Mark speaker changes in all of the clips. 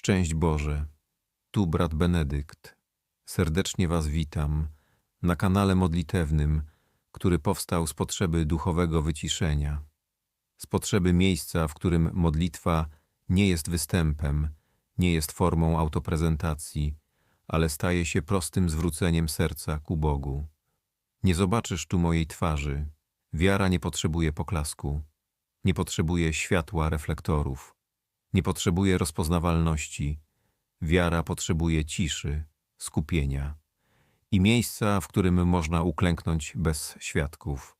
Speaker 1: Szczęść Boże, tu brat Benedykt. Serdecznie Was witam na kanale modlitewnym, który powstał z potrzeby duchowego wyciszenia, z potrzeby miejsca, w którym modlitwa nie jest występem, nie jest formą autoprezentacji, ale staje się prostym zwróceniem serca ku Bogu. Nie zobaczysz tu mojej twarzy. Wiara nie potrzebuje poklasku, nie potrzebuje światła reflektorów, nie potrzebuje rozpoznawalności. Wiara potrzebuje ciszy, skupienia i miejsca, w którym można uklęknąć bez świadków.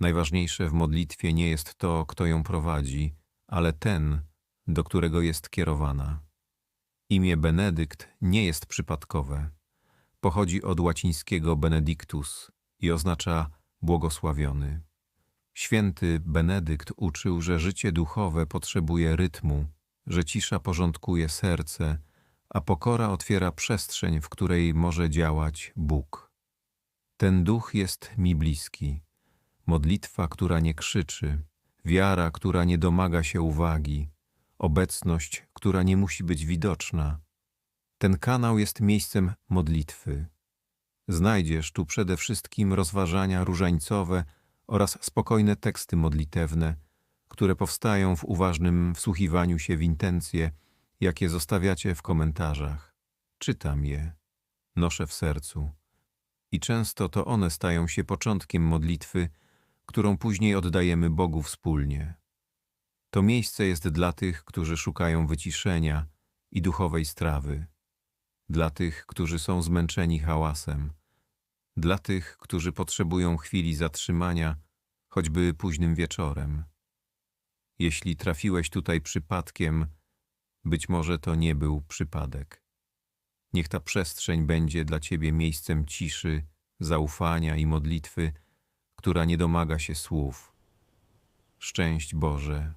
Speaker 1: Najważniejsze w modlitwie nie jest to, kto ją prowadzi, ale ten, do którego jest kierowana. Imię Benedykt nie jest przypadkowe. Pochodzi od łacińskiego benedictus i oznacza błogosławiony. Święty Benedykt uczył, że życie duchowe potrzebuje rytmu, że cisza porządkuje serce, a pokora otwiera przestrzeń, w której może działać Bóg. Ten duch jest mi bliski. Modlitwa, która nie krzyczy, wiara, która nie domaga się uwagi, obecność, która nie musi być widoczna. Ten kanał jest miejscem modlitwy. Znajdziesz tu przede wszystkim rozważania różańcowe oraz spokojne teksty modlitewne, które powstają w uważnym wsłuchiwaniu się w intencje, jakie zostawiacie w komentarzach. Czytam je, noszę w sercu i często to one stają się początkiem modlitwy, którą później oddajemy Bogu wspólnie. To miejsce jest dla tych, którzy szukają wyciszenia i duchowej strawy, dla tych, którzy są zmęczeni hałasem, dla tych, którzy potrzebują chwili zatrzymania, choćby późnym wieczorem. Jeśli trafiłeś tutaj przypadkiem, być może to nie był przypadek. Niech ta przestrzeń będzie dla ciebie miejscem ciszy, zaufania i modlitwy, która nie domaga się słów. Szczęść Boże.